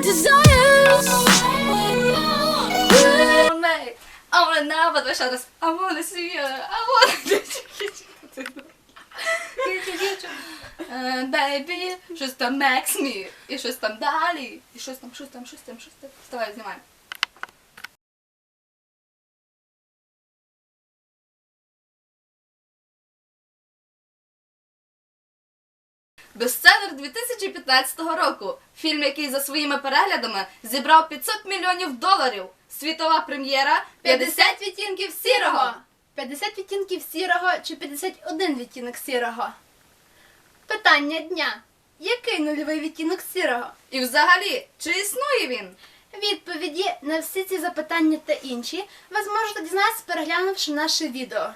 desires. I wanna know about the shadows. I wanna see you. I wanna Baby, щось там Max Me, і щось там далі, і щось там, щось там, щось там, щось там. Вставай, знімай. Бестселер 2015 року. Фільм, який за своїми переглядами зібрав 500 мільйонів доларів. Світова прем'єра 50 відтінків сірого. 50 відтінків сірого чи 51 відтінок сірого? Питання дня. Який нульовий відтінок сірого? І взагалі, чи існує він? Відповіді на всі ці запитання та інші ви зможете дізнатися, переглянувши наше відео.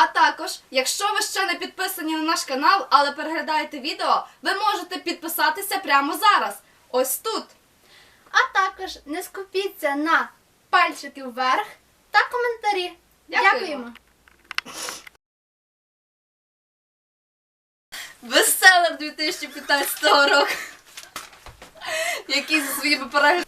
А також, якщо ви ще не підписані на наш канал, але переглядаєте відео, ви можете підписатися прямо зараз. Ось тут. А також не скупіться на пальчики вверх та коментарі. Дякуємо. Дякуємо. Бестселер 2015 року. Який за своїми переглядами.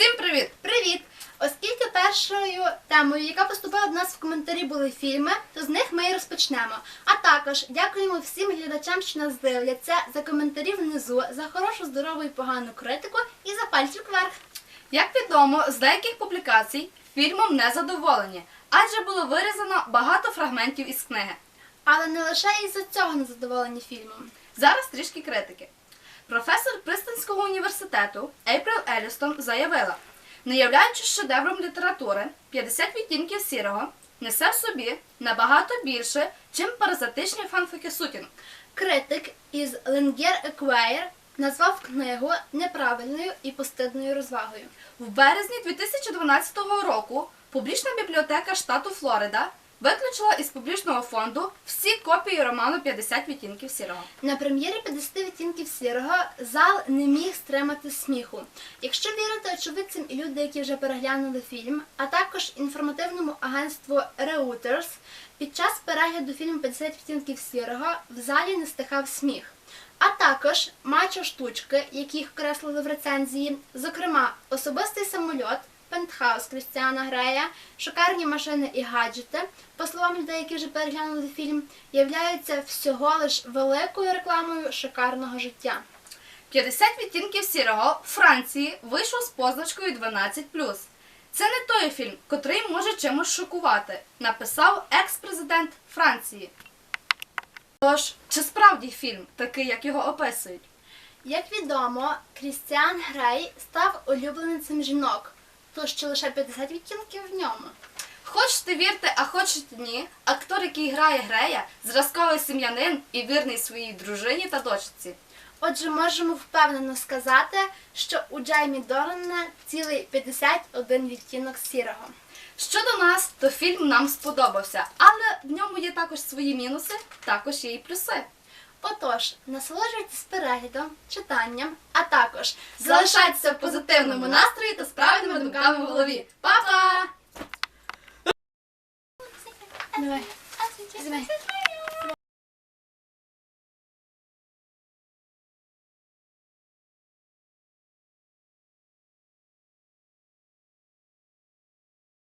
Всім привіт! Привіт! Оскільки першою темою, яка поступила до нас в коментарі, були фільми, то з них ми і розпочнемо. А також дякуємо всім глядачам, що нас дивляться, за коментарі внизу, за хорошу, здорову і погану критику і за пальчик вверх. Як відомо, з деяких публікацій фільмом не задоволені, адже було вирізано багато фрагментів із книги. Але не лише із-за цього не задоволені фільмом. Зараз трішки критики. Професор Пристинського університету Ейприл Елістон заявила, не являючись шедевром літератури, 50 відтінків сірого несе в собі набагато більше, чим паразитичні фанфіки сутінок. Критик із Ленгер Еквейр назвав книгу неправильною і постидною розвагою. В березні 2012 року публічна бібліотека штату Флорида виключила із публічного фонду всі копії роману 50 відтінків сірого. На прем'єрі 50 відтінків сірого зал не міг стримати сміху. Якщо вірити очевидцям і люди, які вже переглянули фільм, а також інформативному агентству Reuters, під час перегляду фільму 50 відтінків сірого в залі не стихав сміх. А також мачо штучки, яких окреслили в рецензії, зокрема, особистий самольот, пентхаус Крістіана Грея, шикарні машини і гаджети, по словам людей, які вже переглянули фільм, являються всього лиш великою рекламою шикарного життя. 50 відтінків сірого в Франції вийшов з позначкою 12+. Це не той фільм, котрий може чимось шокувати, написав екс-президент Франції. Тож, чи справді фільм такий, як його описують? Як відомо, Крістіан Грей став улюбленцем жінок, тож що лише 50 відтінків в ньому. Хочете вірте, а хочете ні, актор, який грає Грея, зразковий сім'янин і вірний своїй дружині та дочці. Отже, можемо впевнено сказати, що у Джеймі Дорана цілий 51 відтінок сірого. Щодо нас, то фільм нам сподобався, але в ньому є також свої мінуси, також є і плюси. Отож, насолоджуйтесь переглядом, читанням, а також Залишайтеся в позитивному настрої та з правильними думками в голові. Па-па! Давай.